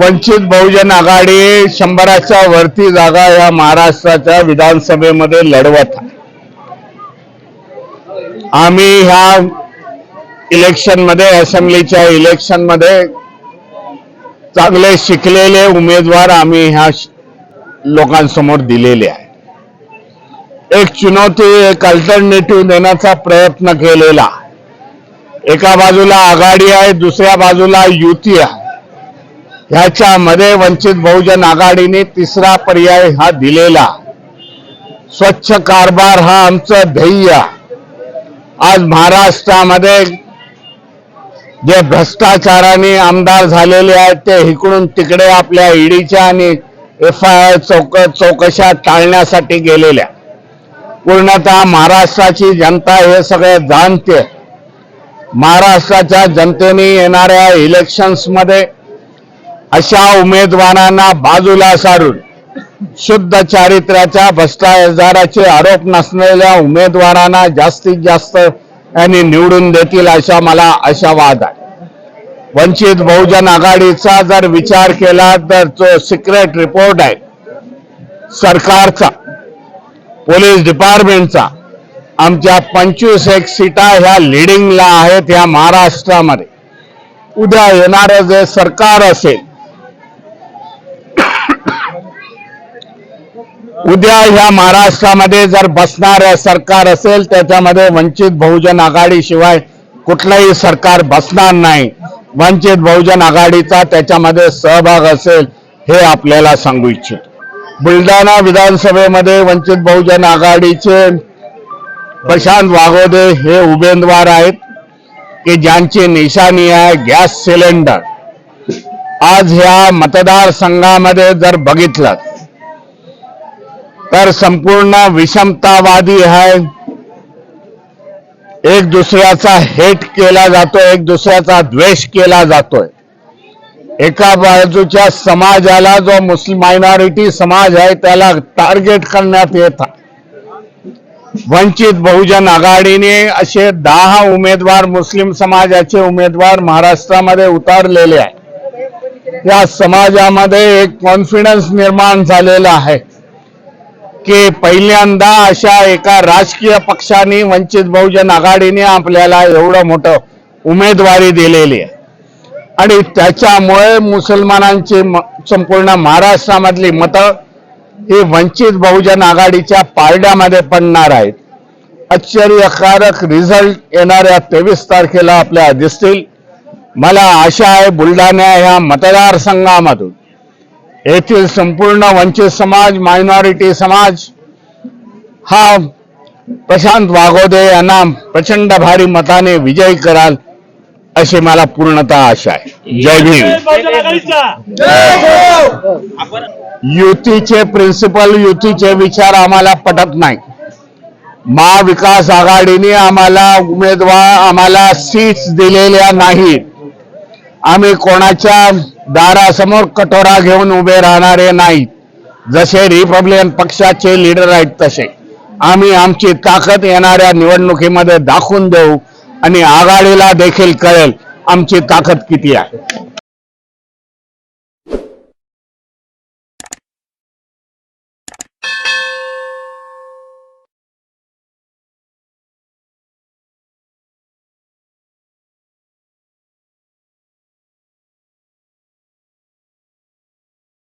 वंचित बहुजन आघाडी शंभराच्या वरती जागा या महाराष्ट्राच्या विधानसभेमध्ये लढवत आम्ही ह्या इलेक्शनमध्ये असेंब्लीच्या इलेक्शनमध्ये चांगले शिकलेले उमेदवार आम्ही ह्या लोकांसमोर दिलेले आहे. एक चुनौती एक अल्टरनेटिव्ह देण्याचा प्रयत्न केलेला एका बाजूला आघाडी आहे दुसऱ्या बाजूला युती आहे. ह्याच्यामध्ये वंचित बहुजन आघाडीने तिसरा पर्याय हा दिलेला. स्वच्छ कारभार हा आमचं ध्येय. आज महाराष्ट्रामध्ये जे भ्रष्टाचाराने आमदार झालेले आहेत ते इकडून तिकडे आपल्या ईडीच्या आणि एफ आय आर चौक चौकशा टाळण्यासाठी गेलेल्या. पूर्णतः महाराष्ट्राची जनता हे सगळे जाणते. महाराष्ट्राच्या जनतेने येणाऱ्या इलेक्शन्समध्ये अशा उमेदवारांना बाजूला सारून शुद्ध चारित्र्याच्या भ्रष्टाचाराचे आरोप नसलेल्या उमेदवारांना जास्तीत जास्त यांनी निवडून देतील अशा मला आशावाद आहे. वंचित बहुजन आघाडीचा जर विचार केला तर जो सिक्रेट रिपोर्ट आहे. सरकारचा पोलीस डिपार्टमेंटचा आमच्या पंचवीस एक सीटा ह्या लिडिंगला आहेत ह्या महाराष्ट्रामध्ये. उद्या येणारं जे सरकार असेल उद्या ह्या महाराष्ट्रामध्ये जर बसणार सरकार असेल त्याच्यामध्ये वंचित बहुजन आघाडी शिवाय कुठलंही सरकार बसणार नाही. वंचित बहुजन आघाडीचा त्याच्यामध्ये सहभाग असेल हे आपल्याला सांगू इच्छित. बुलढाणा विधानसभेमध्ये वंचित बहुजन आघाडीचे प्रशांत वागोदे हे उमेदवार आहेत की ज्यांची निशाणी आहे गॅस सिलेंडर. आज ह्या मतदारसंघामध्ये जर बघितलं तर संपूर्ण विषमतावादी आहे एक दुसऱ्याचा हेट केला जातो एक दुसऱ्याचा द्वेष केला जातोय. एका बाजूच्या समाजाला जो मुस्लिम मायनॉरिटी समाज आहे त्याला टार्गेट करण्यात येत वंचित बहुजन आघाडीने असे दहा उमेदवार मुस्लिम समाजाचे उमेदवार महाराष्ट्रामध्ये उतारलेले आहे. या समाजामध्ये एक कॉन्फिडन्स निर्माण झालेला आहे. की पहिल्यांदा अशा एका राजकीय पक्षाने वंचित बहुजन आघाडीने आपल्याला एवढं मोठं उमेदवारी दिलेली आहे. आणि त्याच्यामुळे मुसलमानांची संपूर्ण महाराष्ट्रामधली मतं ही वंचित बहुजन आघाडीच्या पारड्यामध्ये पडणार आहेत. आश्चर्यकारक रिझल्ट येणाऱ्या तेवीस तारखेला आपल्याला दिसतील. मला आशा आहे बुलढाणा ह्या मतदारसंघामधून येथील संपूर्ण वंचित समाज मायनॉरिटी समाज हा प्रशांत वागोदे यांना प्रचंड भारी मताने विजयी कराल अशी मला पूर्णतः आशा आहे. जय भीम. युतीचे प्रिन्सिपल युतीचे विचार आम्हाला पटत नाही. महाविकास आघाडीने आम्हाला उमेदवार आम्हाला सीट्स दिलेल्या नाहीत. आम्ही कोणाच्या दारासमोर कटोरा घेऊन उभे राहणारे नाहीत. जसे रिपब्लिकन पक्षाचे लीडर आहेत तसे. आम्ही आमची ताकद येणाऱ्या निवडणुकीमध्ये दाखवून देऊ आणि आघाडीला देखील कळेल आमची ताकद किती आहे.